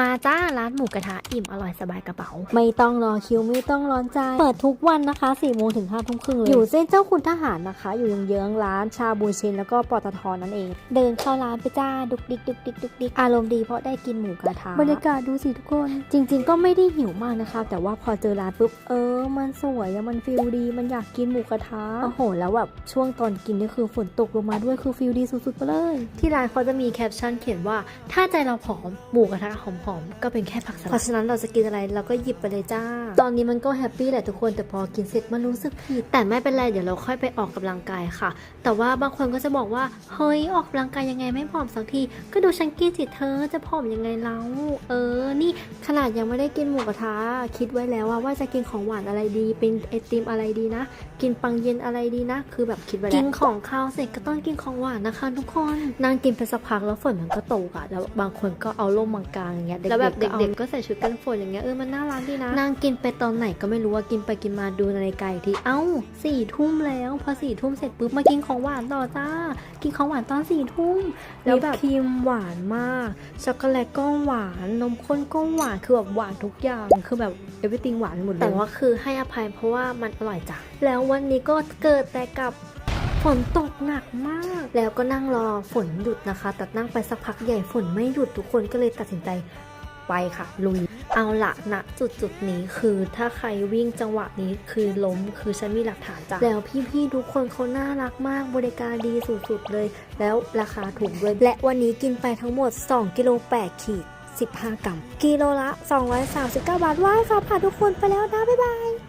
มาจ้าร้านหมูกระทะอิ่มอร่อยสบายกระเป๋า ไม่ต้องรอคิวไม่ต้องร้อนใจ เปิดทุกวันนะคะ4โมงถึง5ทุ่มครึ่งเลย อยู่เส้นเจ้าคุณทหารนะคะ อยู่เยื้องๆร้านชาบูเชนแล้วก็ปตทนั่นเอง เดินเข้าร้านไปจ้าดุกดิกดุกดิกดุกดิกอารมณ์ดีเพราะได้กินหมูกระทะบรรยากาศดูสิทุกคน จริง ๆ ก็ไม่ได้หิวมากนะคะ แต่ว่าพอเจอร้านปุ๊บเออ มันสวยอะมันฟิลดี มันอยากกินหมูกระทะโอ้โห แล้วแบบช่วงตอนกินนี่คือฝนตกลงมาด้วยคือฟิลดีสุดๆไปเลย ที่ร้านเขาจะมีแคปชั่นเขียนว่าถ้าใจเราผอมหมูกระทะหอมๆก็เป็นแค่ผักสลัดเพราะฉะนั้นเราจะกินอะไรเราก็หยิบไปเลยจ้า ตอนนี้มันก็แฮปปี้แหละทุกคนแต่พอกินเสร็จมันรู้สึกผิดแต่ไม่เป็นไรเดี๋ยวเราค่อยไปออกกำลังกายค่ะ แต่ว่าบางคนก็จะบอกว่าเฮ้ยออกกำลังกายยังไงไม่ผอมสักทีก็ดูฉันกินสิเธอจะผอมยังไงเราเออ นี่ขนาดยังไม่ได้กินหมูกระทะคิดไว้แล้วว่าว่าจะกินของหวานอะไรดี เป็นไอติมอะไรดีนะ กินปังเย็นอะไรดีนะ คือแบบคิดไว้แล้วกินของข้าวเสร็จก็ต้องกินของหวานนะคะ ทุกคนนั่งกินไปสักพักแล้วฝนมันก็ตกอะแล้วบางคนก็เอาร่มมากางอย่างเงี้ยแล้วแบบเด็กๆก็ใส่ชุดกันฝนอย่างเงี้ยเออมันน่ารักดีนะนั่งกินไปตอนไหนก็ไม่รู้ว่ากินไปกินมาดูนาฬิกาอีกทีเอ้าสี่ทุ่มแล้วพอสี่ทุ่มเสร็จปุ๊บมากินของหวานต่อจ้า กินของหวานตอนสี่ทุ่มแล้วแบบครีมหวานมากช็อกโกแลตก็หวานนมข้นก็หวานคือแบบหวานทุกอย่างคือแบบ everything หวานหมดเลยแต่ว่าคือให้อภัยเพราะว่ามันอร่อยจ้ะแล้ววันนี้ก็เกิดแต่กับ ฝนตกหนักมาก แล้วก็นั่งรอฝนหยุดนะคะ แต่นั่งไปสักพักใหญ่ฝนไม่หยุดทุกคนก็เลยตัดสินใจไปค่ะ ลุย เอาละณจุดจุดนี้คือถ้าใครวิ่งจังหวะนี้คือล้มคือฉันมีหลักฐานจ้ะแล้วพี่ๆทุกคนเขาน่ารักมากบริการดีสุดๆเลย แล้วราคาถูกด้วย และวันนี้กินไปทั้งหมด 2กิโล8ขีด15 กรัม กิโลละ 239 บาทว้ายค่ะผ่านทุกคนไปแล้วนะ บ๊ายบาย